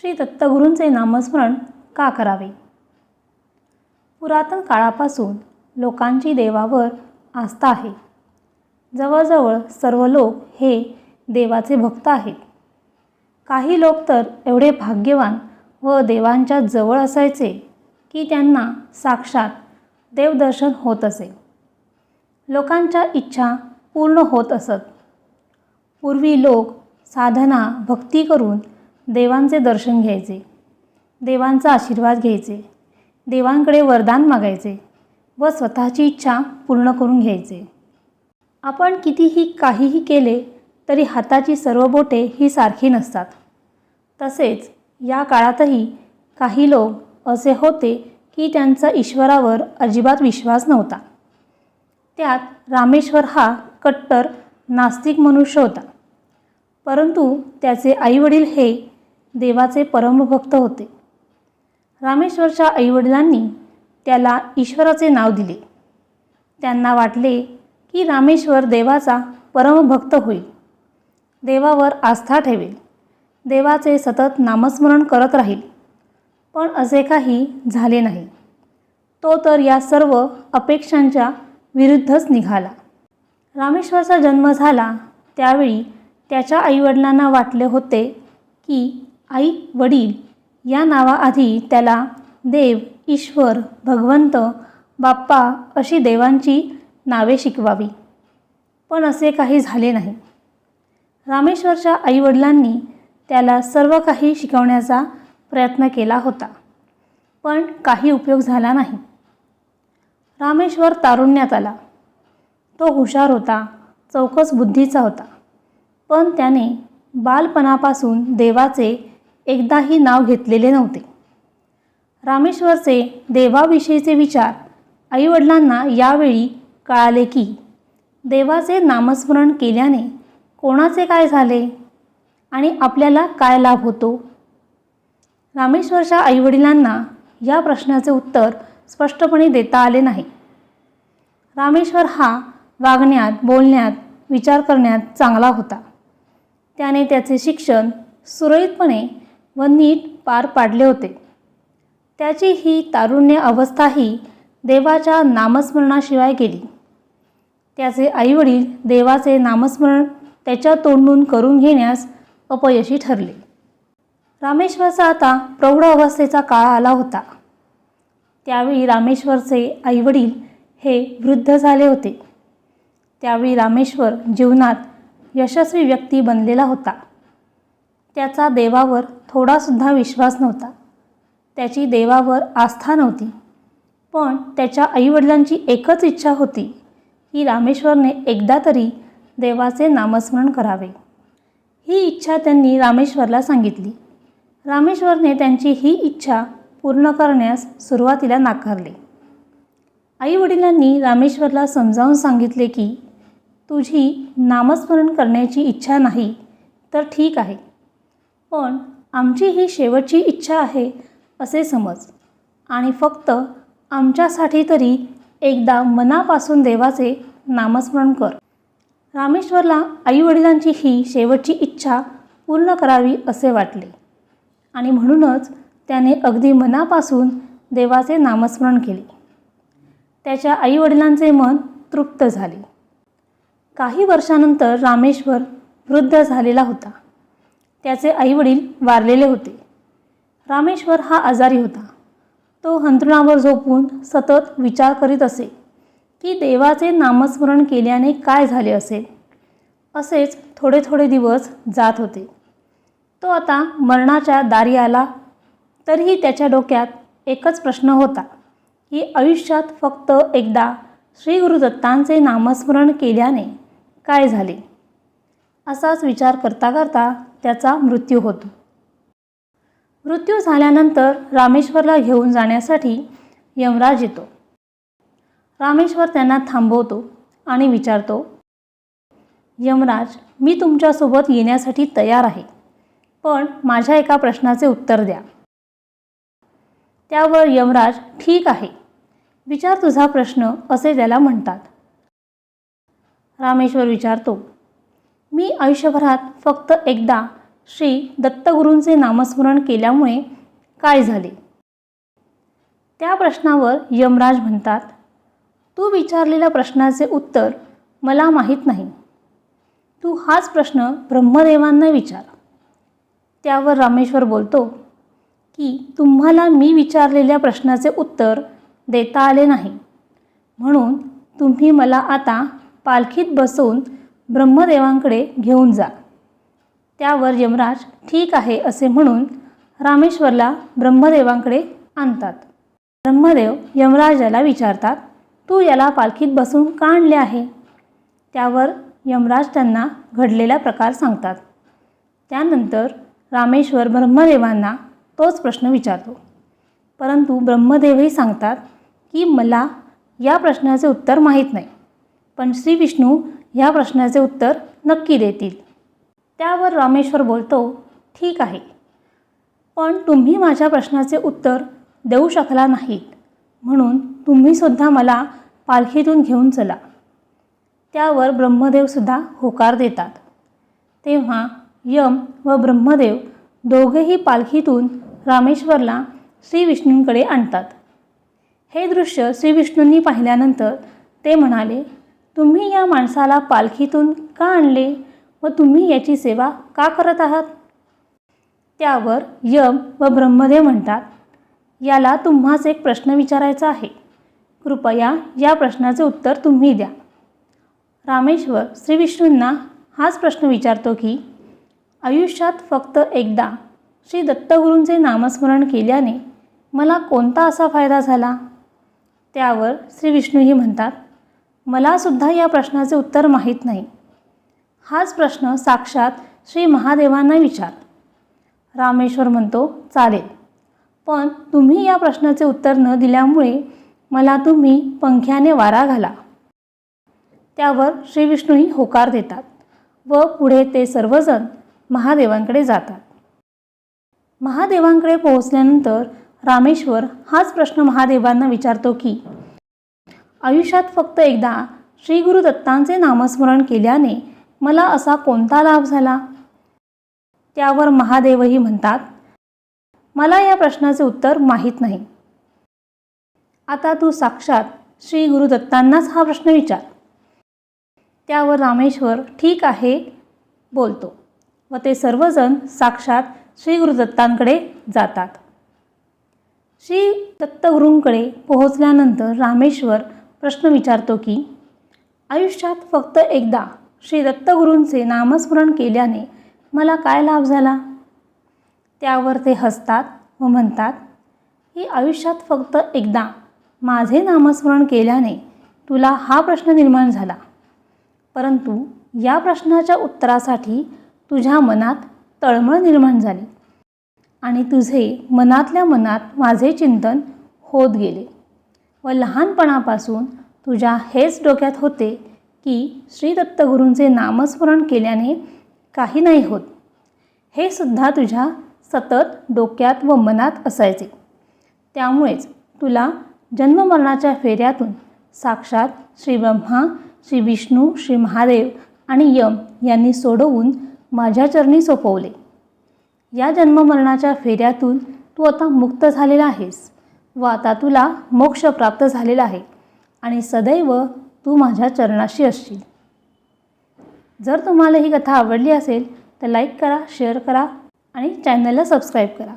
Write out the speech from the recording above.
श्री दत्तगुरूंचे नामस्मरण का करावे? पुरातन काळापासून लोकांची देवावर आस्था आहे. जवळजवळ सर्व लोक हे देवाचे भक्त आहेत. काही लोक तर एवढे भाग्यवान व देवांच्या जवळ असायचे की त्यांना साक्षात देवदर्शन होत असे. लोकांच्या इच्छा पूर्ण होत असत. पूर्वी लोक साधना भक्ती करून देवांचे दर्शन घ्यायचे देवांचा आशीर्वाद घ्यायचे देवांकडे वरदान मागायचे व स्वतःची इच्छा पूर्ण करून घ्यायचे. आपण कितीही काहीही केले तरी हाताची सर्व बोटे ही सारखी नसतात. तसेच या काळातही काही लोक असे होते की त्यांचा ईश्वरावर अजिबात विश्वास नव्हता. त्यात रामेश्वर हा कट्टर नास्तिक मनुष्य होता. परंतु त्याचे आईवडील हे देवाचे परमभक्त होते. रामेश्वरच्या आईवडिलांनी त्याला ईश्वराचे नाव दिले. त्यांना वाटले की रामेश्वर देवाचा परमभक्त होईल. देवावर आस्था ठेवेल. देवाचे सतत नामस्मरण करत राहील. पण असे काही झाले नाही. तो तर या सर्व अपेक्षांच्या विरुद्धच निघाला. रामेश्वरचा जन्म झाला त्यावेळी त्याच्या आईवडिलांना वाटले होते की आई वडील या नावाआधी त्याला देव ईश्वर भगवंत बाप्पा अशी देवांची नावे शिकवावी. पण असे काही झाले नाही. रामेश्वरच्या आईवडिलांनी त्याला सर्व काही शिकवण्याचा प्रयत्न केला होता पण काही उपयोग झाला नाही. रामेश्वर तारुण्यात आला. तो हुशार होता चौकस बुद्धीचा होता पण त्याने बालपणापासून देवाचे एकदाही नाव घेतलेले नव्हते. रामेश्वरचे देवाविषयीचे विचार आईवडिलांना यावेळी कळाले की देवाचे नामस्मरण केल्याने कोणाचे काय झाले आणि आपल्याला काय लाभ होतो? रामेश्वरच्या आईवडिलांना या प्रश्नाचे उत्तर स्पष्टपणे देता आले नाही. रामेश्वर हा वागण्यात बोलण्यात विचार करण्यात चांगला होता. त्याने त्याचे शिक्षण सुरळीतपणे व नीट पार पाडले होते. त्याची ही तारुण्य अवस्थाही देवाच्या नामस्मरणाशिवाय गेली. त्याचे आईवडील देवाचे नामस्मरण त्याच्या तोंडून करून घेण्यास अपयशी ठरले. रामेश्वरचा आता प्रौढ अवस्थेचा काळ आला होता. त्यावेळी रामेश्वरचे आईवडील हे वृद्ध झाले होते. त्यावेळी रामेश्वर जीवनात यशस्वी व्यक्ती बनलेला होता. त्याचा देवावर थोडासुद्धा विश्वास नव्हता. त्याची देवावर आस्था नव्हती. पण त्याच्या आईवडिलांची एकच इच्छा होती की रामेश्वरने एकदा तरी देवाचे नामस्मरण करावे. ही इच्छा त्यांनी रामेश्वरला सांगितली. रामेश्वरने त्यांची ही इच्छा पूर्ण करण्यास सुरुवातीला नाकारले. आईवडिलांनी रामेश्वरला समजावून सांगितले की तुझी नामस्मरण करण्याची इच्छा नाही तर ठीक आहे. पण आमची ही शेवटची इच्छा आहे असे समज. आणि फक्त आमच्यासाठी तरी एकदा मनापासून देवाचे नामस्मरण कर. रामेश्वरला आईवडिलांची ही शेवटची इच्छा पूर्ण करावी असे वाटले. आणि म्हणूनच त्याने अगदी मनापासून देवाचे नामस्मरण केले. त्याच्या आईवडिलांचे मन तृप्त झाले. काही वर्षानंतर रामेश्वर वृद्ध झालेला होता. त्याचे आईवडील वारलेले होते. रामेश्वर हा आजारी होता. तो हंतरुणावर झोपून सतत विचार करीत असे की देवाचे नामस्मरण केल्याने काय झाले असेल? असेच थोडे थोडे दिवस जात होते. तो आता मरणाच्या दारी आला तरीही त्याच्या डोक्यात एकच प्रश्न होता की आयुष्यात फक्त एकदा श्री गुरुदत्तांचे नामस्मरण केल्याने काय झाले? असाच विचार करता करता त्याचा मृत्यू होतो. मृत्यू झाल्यानंतर रामेश्वरला घेऊन जाण्यासाठी यमराज येतो. रामेश्वर त्यांना थांबवतो आणि विचारतो यमराज मी तुमच्यासोबत येण्यासाठी तयार आहे पण माझ्या एका प्रश्नाचे उत्तर द्या. त्यावर यमराज ठीक आहे विचार तुझा प्रश्न असे त्याला म्हणतात. रामेश्वर विचारतो मी आयुष्यभरात फक्त एकदा श्री दत्तगुरूंचे नामस्मरण केल्यामुळे काय झाले? त्या प्रश्नावर यमराज म्हणतात तू विचारलेल्या प्रश्नाचे उत्तर मला माहीत नाही. तू हाच प्रश्न ब्रह्मदेवांना विचार. त्यावर रामेश्वर बोलतो की तुम्हाला मी विचारलेल्या प्रश्नाचे उत्तर देता आले नाही. म्हणून तुम्ही मला आता पालखीत बसवून ब्रह्मदेवांकडे घेऊन जा. त्यावर यमराज ठीक आहे असे म्हणून रामेश्वरला ब्रह्मदेवांकडे आणतात. ब्रह्मदेव यमराजाला विचारतात तू याला पालखीत बसून का आणले आहे? त्यावर यमराज त्यांना घडलेला प्रकार सांगतात. त्यानंतर रामेश्वर ब्रह्मदेवांना तोच प्रश्न विचारतो. परंतु ब्रह्मदेवही सांगतात की मला या प्रश्नाचे उत्तर माहीत नाही. पण श्री विष्णू ह्या प्रश्नाचे उत्तर नक्की देतील. त्यावर रामेश्वर बोलतो ठीक आहे. पण तुम्ही माझ्या प्रश्नाचे उत्तर देऊ शकला नाहीत. म्हणून तुम्हीसुद्धा मला पालखीतून घेऊन चला. त्यावर ब्रह्मदेवसुद्धा होकार देतात. तेव्हा यम व ब्रह्मदेव दोघेही पालखीतून रामेश्वरला श्रीविष्णूंकडे आणतात. हे दृश्य श्रीविष्णूंनी पाहिल्यानंतर ते म्हणाले तुम्ही या माणसाला पालखीतून का आणले व तुम्ही याची सेवा का करत आहात? त्यावर यम व ब्रह्मदेव म्हणतात याला तुम्हाच एक प्रश्न विचारायचा आहे. कृपया या प्रश्नाचे उत्तर तुम्ही द्या. रामेश्वर श्री विष्णूंना हाच प्रश्न विचारतो की आयुष्यात फक्त एकदा श्री दत्तगुरूंचे नामस्मरण केल्याने मला कोणता असा फायदा झाला? त्यावर श्री विष्णूही म्हणतात मलासुद्धा या प्रश्नाचे उत्तर माहीत नाही. हाच प्रश्न साक्षात श्री महादेवांना विचार. रामेश्वर म्हणतो चालेल. पण तुम्ही या प्रश्नाचे उत्तर न दिल्यामुळे मला तुम्ही पंख्याने वारा घाला. त्यावर श्री विष्णूही होकार देतात व पुढे ते सर्वजण महादेवांकडे जातात. महादेवांकडे पोहोचल्यानंतर रामेश्वर हाच प्रश्न महादेवांना विचारतो की आयुष्यात फक्त एकदा श्री गुरु दत्तांचे नामस्मरण केल्याने मला असा कोणता लाभ झाला? त्यावर महादेवही म्हणतात मला या प्रश्नाचे उत्तर माहीत नाही. आता तू साक्षात श्री गुरुदत्तांनाच हा प्रश्न विचार. त्यावर रामेश्वर ठीक आहे बोलतो व ते सर्वजण साक्षात श्री गुरुदत्तांकडे जातात. श्री दत्तगुरूंकडे पोहोचल्यानंतर रामेश्वर प्रश्न विचारतो की आयुष्यात फक्त एकदा श्री दत्तगुरूंचे नामस्मरण केल्याने मला काय लाभ झाला? त्यावर ते हसतात व म्हणतात की आयुष्यात फक्त एकदा माझे नामस्मरण केल्याने तुला हा प्रश्न निर्माण झाला. परंतु या प्रश्नाच्या उत्तरासाठी तुझ्या मनात तळमळ निर्माण झाली आणि तुझे मनातल्या मनात माझे चिंतन होत गेले. व लहानपणापासून तुझ्या हेच डोक्यात होते की श्री दत्तगुरूंचे नामस्मरण केल्याने काही नाही होत. हे सुद्धा तुझ्या सतत डोक्यात व मनात असायचे. त्यामुळेच तुला जन्ममरणाच्या फेऱ्यातून साक्षात श्री ब्रह्मा श्री विष्णू श्री महादेव आणि यम यांनी सोडवून माझ्या चरणी सोपवले. या जन्ममरणाच्या फेऱ्यातून तू आता मुक्त झालेला आहेस. व आता तुला मोक्ष प्राप्त झालेला आहे आणि सदैव तू माझ्या चरणाशी असशील. जर तुम्हाला ही कथा आवडली असेल तर लाईक करा शेअर करा आणि चॅनलला सबस्क्राईब करा.